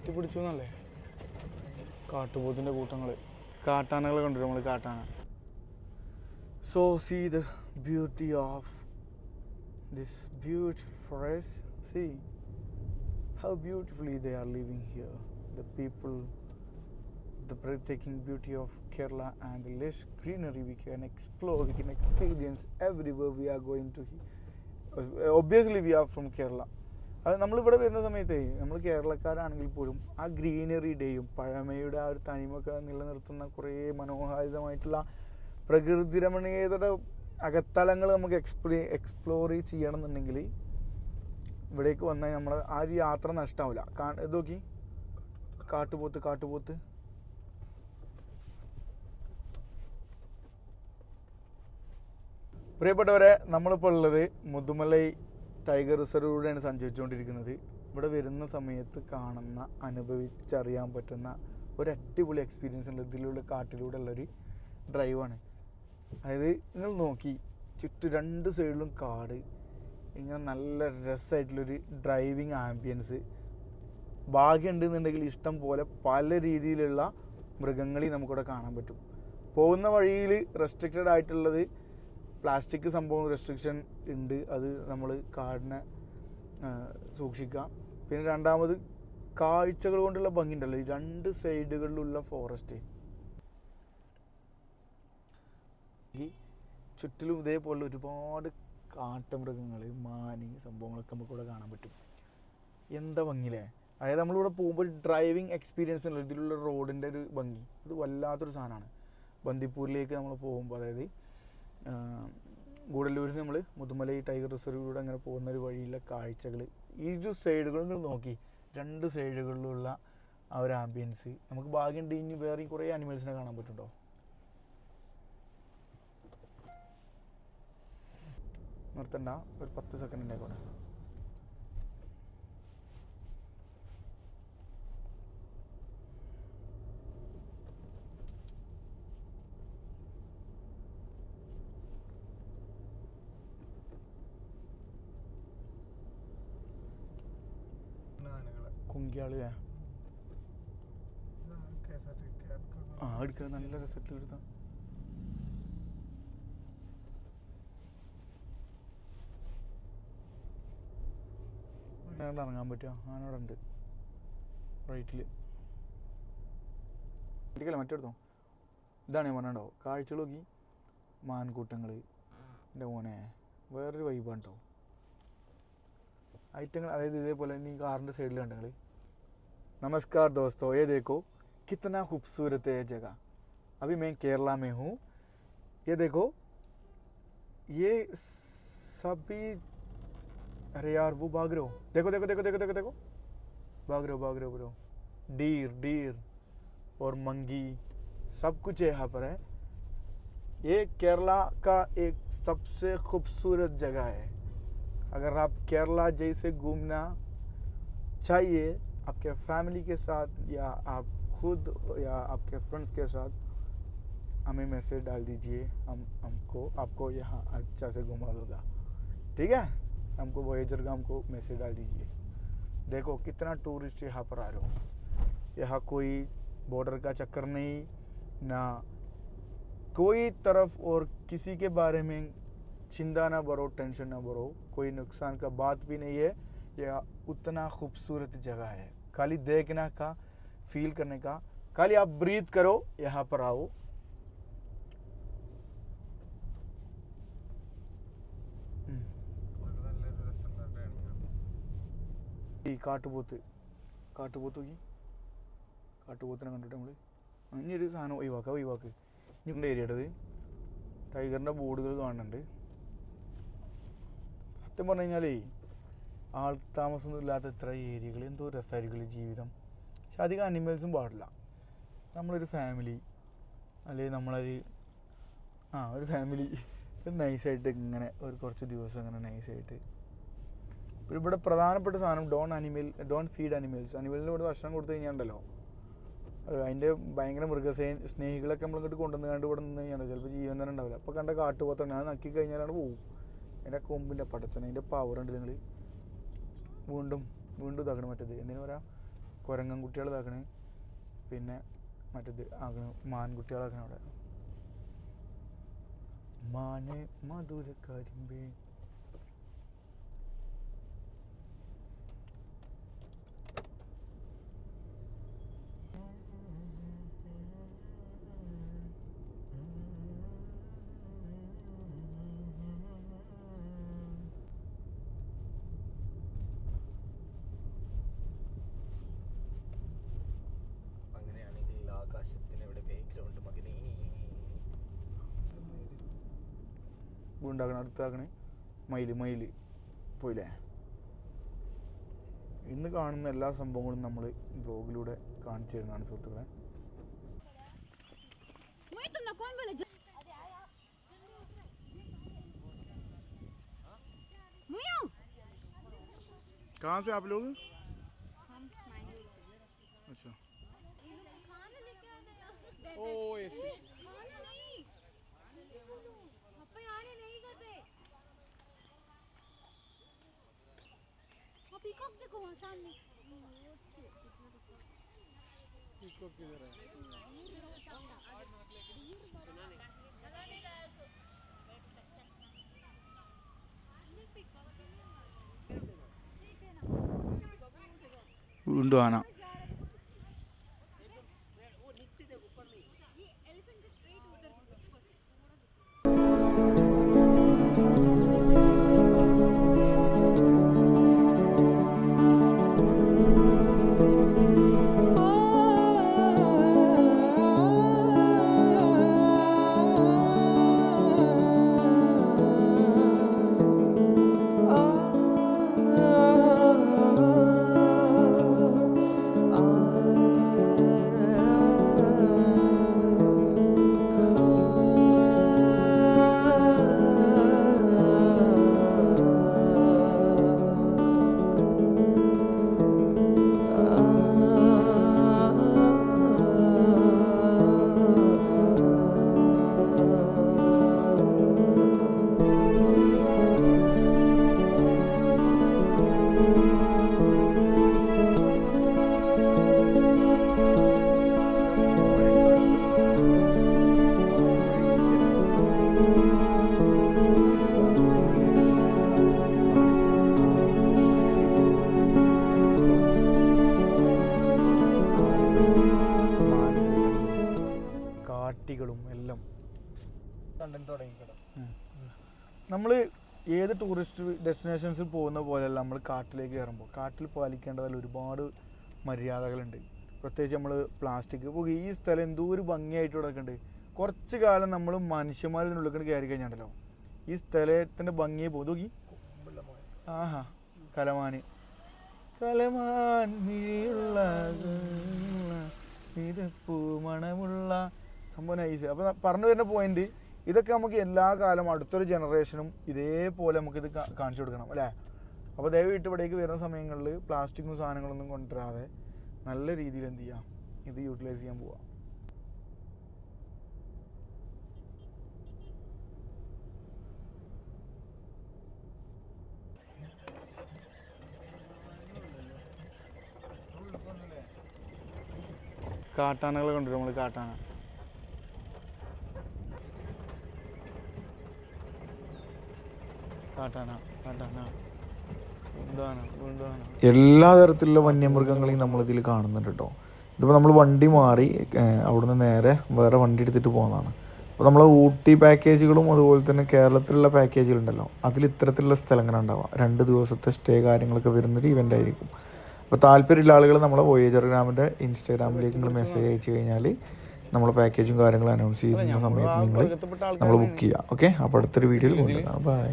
കെട്ടിപ്പിടിച്ചു എന്നല്ലേ കാട്ടുപോത്തിന്റെ കൂട്ടങ്ങൾ കാട്ടാനകൾ കണ്ടു നമ്മൾ കാട്ടാന so see the beauty of this beautiful forest see how beautifully they are living here. The people, the breathtaking beauty of Kerala and the lush greenery we can explore, we can experience everywhere we are going to. Obviously, we are from Kerala. അത് നമ്മളിവിടെ വരുന്ന സമയത്ത് നമ്മൾ കേരളക്കാരാണെങ്കിൽ പോലും ആ ഗ്രീനറിയുടെയും പഴമയുടെ ആ ഒരു തനിമൊക്കെ നിലനിർത്തുന്ന കുറേ മനോഹാരിതമായിട്ടുള്ള പ്രകൃതി രമണീയതയുടെ അകത്തലങ്ങൾ നമുക്ക് എക്സ്പ്ലോ എക്സ്പ്ലോർ ചെയ്യണം എന്നുണ്ടെങ്കിൽ ഇവിടേക്ക് വന്നാൽ നമ്മൾ ആ ഒരു യാത്ര നഷ്ടമാവില്ല കാ ഇത് നോക്കി. കാട്ടുപോത്ത് കാട്ടുപോത്ത്. പ്രിയപ്പെട്ടവരെ നമ്മളിപ്പോൾ ഉള്ളത് മുതുമലൈ ടൈഗർ റിസർവിലൂടെയാണ് സഞ്ചരിച്ചുകൊണ്ടിരിക്കുന്നത്. ഇവിടെ വരുന്ന സമയത്ത് കാണുന്ന അനുഭവിച്ചറിയാൻ പറ്റുന്ന ഒരു അടിപൊളി എക്സ്പീരിയൻസ് ഉണ്ട്. ഇതിലുള്ള കാട്ടിലൂടെ ഉള്ളൊരു ഡ്രൈവാണ് അതായത് നിങ്ങൾ നോക്കി ചുറ്റും രണ്ട് സൈഡിലും കാട്. ഇങ്ങനെ നല്ല രസമായിട്ടുള്ളൊരു ഡ്രൈവിങ് ആംബിയൻസ് ഭാഗ്യമുണ്ട് എന്നുണ്ടെങ്കിൽ ഇഷ്ടം പോലെ പല രീതിയിലുള്ള മൃഗങ്ങളെയും നമുക്കിവിടെ കാണാൻ പറ്റും. പോകുന്ന വഴിയിൽ റെസ്ട്രിക്റ്റഡ് ആയിട്ടുള്ളത് പ്ലാസ്റ്റിക് സംഭവം റെസ്ട്രിക്ഷൻ ഉണ്ട്. അത് നമ്മൾ കാടിനെ സൂക്ഷിക്കാം. പിന്നെ രണ്ടാമത് കാഴ്ചകൾ കൊണ്ടുള്ള ഭംഗി ഉണ്ടല്ലോ ഈ രണ്ട് സൈഡുകളിലുള്ള ഫോറസ്റ്റ് ഈ ചുറ്റിലും ഇതേപോലെ ഒരുപാട് കാട്ടുമൃഗങ്ങൾ മാന് സംഭവങ്ങളൊക്കെ നമുക്ക് ഇവിടെ കാണാൻ പറ്റും. എന്താ ഭംഗിയില്ലേ? അതായത് നമ്മളിവിടെ പോകുമ്പോൾ ഒരു ഡ്രൈവിംഗ് എക്സ്പീരിയൻസ് ഉണ്ടല്ലോ. ഇതിലുള്ള റോഡിന്റെ ഒരു ഭംഗി. അത് വല്ലാത്തൊരു സാധനമാണ്. ബന്ദിപ്പൂരിലേക്ക് നമ്മൾ പോകുമ്പോൾ അതായത് ഗൂഡല്ലൂരിൽ നമ്മൾ മുതുമലൈ ടൈഗർ റിസർവിലൂടെ അങ്ങനെ പോകുന്ന ഒരു വഴിയിലെ കാഴ്ചകൾ ഇരു സൈഡുകളും നിങ്ങൾ നോക്കി. രണ്ട് സൈഡുകളിലുള്ള ആ ഒരു ആംബിയൻസ് നമുക്ക് ഭാഗ്യമുണ്ട് ഇനി വേറെയും കുറേ അനിമൽസിനെ കാണാൻ പറ്റുണ്ടോ? നിർത്തണ്ട. ഒരു പത്ത് സെക്കൻഡിന്റെ ഉണ്ടായിക്കോട്ടെ കുങ്കിയാൾ ആ എടുക്കുക നല്ല രസത്തിൽ എടുത്താ ഇറങ്ങാൻ പറ്റുമോ ആനോട് ഉണ്ട്. റൈറ്റിൽ ഇടിക്കല്ല മറ്റെടുത്തോ ഇതാണ് ഞാൻ പറഞ്ഞോ കാഴ്ചകൾ നോക്കി. മാൻകൂട്ടങ്ങൾ എന്റെ മോനെ. വേറൊരു വൈബാണ് കേട്ടോ ഐറ്റങ്ങൾ അതായത് ഇതേപോലെ നീ കാറിന്റെ സൈഡിൽ കണ്ടങ്ങൾ नमस्कार दोस्तों, ये देखो कितना खूबसूरत है ये जगह। अभी मैं केरला में हूँ। ये देखो, ये सभी, अरे यार, वो भाग रहे हो। देखो देखो देखो देखो देखो देखो। भाग रहे हो, भाग रहे हो ब्रो डीर डीर और मंगी, सब कुछ यहाँ पर, है। ये केरला का एक सबसे खूबसूरत जगह है। अगर आप केरला जैसे घूमना चाहिए आपके फैमिली के साथ या आप खुद या आपके फ्रेंड्स के साथ, हमें मैसेज डाल दीजिए। हम, हमको, आपको यहाँ अच्छा से घुमा दूँगा ठीक है? हमको वोएजर का हमको मैसेज डाल दीजिए। देखो कितना टूरिस्ट यहाँ पर आ रहे हो। यहाँ कोई बॉर्डर का चक्कर नहीं, ना कोई तरफ़ और किसी के बारे में चिंता ना बरो टेंशन ना बरो कोई नुकसान का बात भी नहीं है। यह उतना खूबसूरत जगह है खाली देखना का फील करने का खाली आप ब्रीथ करो यहाँ पर आओ ഉം. ഈ കാട്ടുപോത്ത് കാട്ടുപോത്ത് നോക്കി കാട്ടുപോത്തിനെ കണ്ടിട്ട് നമ്മൾ ഇനി ഒരു സാധനം ഒഴിവാക്കുക ഒഴിവാക്ക് ഇനി ഏരിയയുടേത് ടൈഗറിൻ്റെ ബോർഡുകൾ കാണുന്നുണ്ട് സത്യം പറഞ്ഞു കഴിഞ്ഞാലേ ആൾ താമസമൊന്നും ഇല്ലാത്ത ഇത്ര ഏരിയകൾ എന്തോ രസമായിരിക്കും ജീവിതം. പക്ഷെ അധികം അനിമൽസും പാടില്ല. നമ്മളൊരു ഫാമിലി അല്ലെങ്കിൽ നമ്മളൊരു ആ ഒരു ഫാമിലി നൈസായിട്ട് ഇങ്ങനെ ഒരു കുറച്ച് ദിവസം ഇങ്ങനെ നൈസായിട്ട് ഇവിടെ പ്രധാനപ്പെട്ട സാധനം don't animal don't feed animals അനിമലിന് ഇവിടെ ഭക്ഷണം കൊടുത്തു കഴിഞ്ഞാണ്ടല്ലോ. അതിന്റെ ഭയങ്കര മൃഗസേ സ്നേഹികളൊക്കെ നമ്മൾ ഇങ്ങോട്ട് കൊണ്ടുവന്ന് കണ്ട് ഇവിടെ നിന്ന് കഴിഞ്ഞാൽ ചിലപ്പോൾ ജീവൻ തന്നെ ഉണ്ടാവില്ല. അപ്പോൾ കണ്ട കാട്ടുപോത്താണ് അത് നക്കി കഴിഞ്ഞാലാണ് പോകും എന്റെ കൊമ്പിന്റെ പടച്ചന അതിന്റെ ഉണ്ട് നിങ്ങൾ വീണ്ടും വീണ്ടും ഇതാക്കണ് മറ്റേത്. എന്തിനു പറയാം? കുരങ്ങൻ കുട്ടികൾ ഇതാക്കണ്. പിന്നെ മറ്റേത് ആക്കണ മാൻകുട്ടികളാക്കണ അവിടെ. മാന് മധുര കരിമ്പേ ഉണ്ടാക്കണ അടുത്താക്കണ മയില് മയില് പോയില്ലേ ഇന്ന് കാണുന്ന എല്ലാ സംഭവങ്ങളും നമ്മൾ ബ്ലോഗിലൂടെ കാണിച്ചു തരുന്നതാണ് സുഹൃത്തുക്കളെ Muy तुमने कौन बोला जो मुयो कहाँ से आप लोग हम अच्छा खाना लेके आप पीकॉक देखो वहाँ सामने വീണ്ടും ആന കാട്ടികളും നമ്മൾ ഏത് ടൂറിസ്റ്റ് ഡെസ്റ്റിനേഷൻസിൽ പോകുന്ന പോലെയല്ല നമ്മൾ കാട്ടിലേക്ക് കയറുമ്പോൾ കാട്ടിൽ പാലിക്കേണ്ടതിൽ ഒരുപാട് മര്യാദകളുണ്ട്. പ്രത്യേകിച്ച് നമ്മൾ പ്ലാസ്റ്റിക് ഇപ്പോൾ ഈ സ്ഥലം എന്തോ ഒരു ഭംഗിയായിട്ട് കിടക്കുന്നുണ്ട് കുറച്ച് കാലം നമ്മൾ മനുഷ്യന്മാർ ഇതിനുള്ളിൽ കയറി കഴിഞ്ഞാണ്ടല്ലോ. ഈ സ്ഥലത്തിന്റെ ഭംഗിയെ പോകും നോക്കി. ആഹാ. കലമാന്. കലമാൻ മിഴിയുള്ള മിതപ്പൂ മണമുള്ള സംഭവം നൈസ് അപ്പം പറഞ്ഞു വരുന്ന പോയിന്റ് ഇതൊക്കെ നമുക്ക് എല്ലാ കാലം അടുത്തൊരു ജനറേഷനും ഇതേപോലെ നമുക്കിത് കാണിച്ചു കൊടുക്കണം അല്ലേ? അപ്പോൾ ദയവായിട്ട് ഇവിടേക്ക് വരുന്ന സമയങ്ങളിൽ പ്ലാസ്റ്റിക്കും സാധനങ്ങളൊന്നും കൊണ്ടുവരാതെ നല്ല രീതിയിൽ എന്ത് ചെയ്യാം? ഇത് യൂട്ടിലൈസ് ചെയ്യാൻ പോവാം. കാട്ടാനകളെ കൊണ്ടുവരും നമ്മൾ കാട്ടാന കാട്ടാന കാട്ടാന വീണ്ടും വീണ്ടും ആന എല്ലാ തരത്തിലുള്ള വന്യമൃഗങ്ങളെയും നമ്മളിതിൽ കാണുന്നുണ്ട് കേട്ടോ. ഇതിപ്പോൾ നമ്മൾ വണ്ടി മാറി അവിടുന്ന് നേരെ വേറെ വണ്ടി എടുത്തിട്ട് പോകുന്നതാണ് അപ്പോൾ നമ്മൾ ഊട്ടി പാക്കേജുകളും അതുപോലെ തന്നെ കേരളത്തിലുള്ള പാക്കേജുകളുണ്ടല്ലോ അതിൽ ഇത്തരത്തിലുള്ള സ്ഥലങ്ങളാണ് ഉണ്ടാവുക രണ്ട് ദിവസത്തെ സ്റ്റേ കാര്യങ്ങളൊക്കെ വരുന്നൊരു ഇവന്റ് ആയിരിക്കും. അപ്പോൾ താല്പര്യമുള്ള ആളുകൾ നമ്മളെ വോയേജർ ഗ്രാമിന്റെ ഇൻസ്റ്റാഗ്രാമിലേക്ക് നിങ്ങൾ മെസ്സേജ് അയച്ചു കഴിഞ്ഞാൽ നമ്മളെ പാക്കേജും കാര്യങ്ങളും അനൗൺസ് ചെയ്യുന്ന സമയത്ത് നിങ്ങൾ നമ്മൾ ബുക്ക് ചെയ്യുക ഓക്കെ അപ്പോൾ അടുത്തൊരു വീഡിയോയിൽ കൊണ്ടുവരാം. ബൈ